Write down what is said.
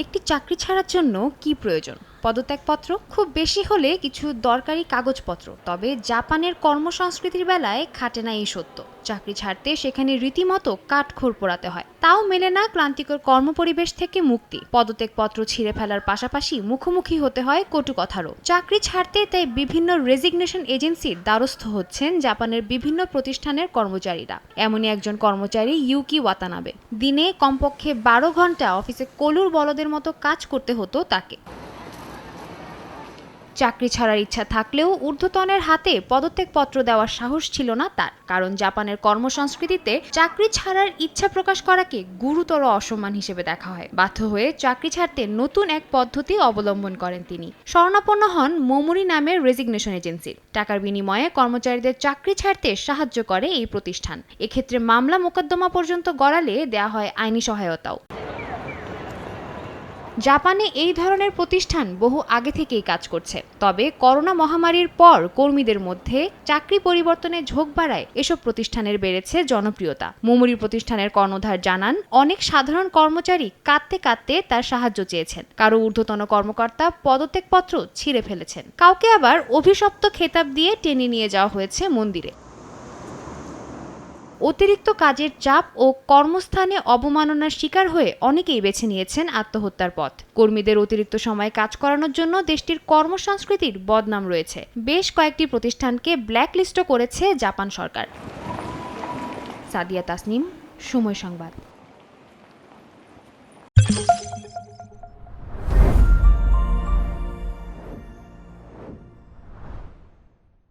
একটি চাকরি ছাড়ার জন্য কি প্রয়োজন? পদত্যাগপত্র, খুব বেশি হলে কিছু দরকারি কাগজপত্র। তবে জাপানের কর্মসংস্কৃতির বেলায় খাটে না এই সত্য। চাকরি ছাড়তে সেখানে রীতিমতো কাঠখোর পোড়াতে হয়। তাও মেলে না ক্লান্তিকর কর্মপরিবেশ থেকে মুক্তি। পদত্যাগপত্র ছিঁড়ে ফেলার পাশাপাশি মুখোমুখি হতে হয় কটু কথারও। চাকরি ছাড়তে তাই বিভিন্ন রেজিগনেশন এজেন্সির দ্বারস্থ হচ্ছেন জাপানের বিভিন্ন প্রতিষ্ঠানের কর্মচারীরা। এমনই একজন কর্মচারী ইউকি ওয়াতানাবে। দিনে কমপক্ষে বারো ঘণ্টা অফিসে কলুর বলদের মতো কাজ করতে হতো তাকে। চাকরি ছাড়ার ইচ্ছা থাকলেও ঊর্ধ্বতনের হাতে পদত্যাগপত্র দেওয়ার সাহস ছিল না তার, কারণ জাপানের কর্মসংস্কৃতিতে চাকরি ছাড়ার ইচ্ছা প্রকাশ করাকে গুরুতর অসম্মান হিসেবে দেখা হয়। বাধ্য হয়ে চাকরি ছাড়তে নতুন এক পদ্ধতি অবলম্বন করেন তিনি। শরণাপন্ন হন মোমুরি নামের রেজিগনেশন এজেন্সির। টাকার বিনিময়ে কর্মচারীদের চাকরি ছাড়তে সাহায্য করে এই প্রতিষ্ঠান। এক্ষেত্রে মামলা মোকদ্দমা পর্যন্ত গড়ালে দেয়া হয় আইনি সহায়তাও। জাপানে এই ধরনের প্রতিষ্ঠান বহু আগে থেকেই কাজ করছে। তবে করোনা মহামারীর পর কর্মীদের মধ্যে চাকরি পরিবর্তনে ঝোঁক বাড়ায় এসব প্রতিষ্ঠানের বেড়েছে জনপ্রিয়তা। মুমুরি প্রতিষ্ঠানের কর্ণধার জানান, অনেক সাধারণ কর্মচারী কাঁদতে কাঁদতে তার সাহায্য চেয়েছেন। কারও ঊর্ধ্বতন কর্মকর্তা পদত্যাগপত্র ছিঁড়ে ফেলেছেন। কাউকে আবার অভিশপ্ত খেতাব দিয়ে টেনে নিয়ে যাওয়া হয়েছে মন্দিরে। অতিরিক্ত কাজের চাপ ও কর্মস্থানে অবমাননার শিকার হয়ে অনেকেই বেছে নিয়েছেন আত্মহত্যার পথ। কর্মীদের অতিরিক্ত সময় কাজ করানোর জন্য দেশটির কর্মসংস্কৃতির বদনাম রয়েছে। বেশ কয়েকটি প্রতিষ্ঠানকে ব্ল্যাকলিস্টও করেছে জাপান সরকার। সাদিয়া তাসনিম, সময় সংবাদ।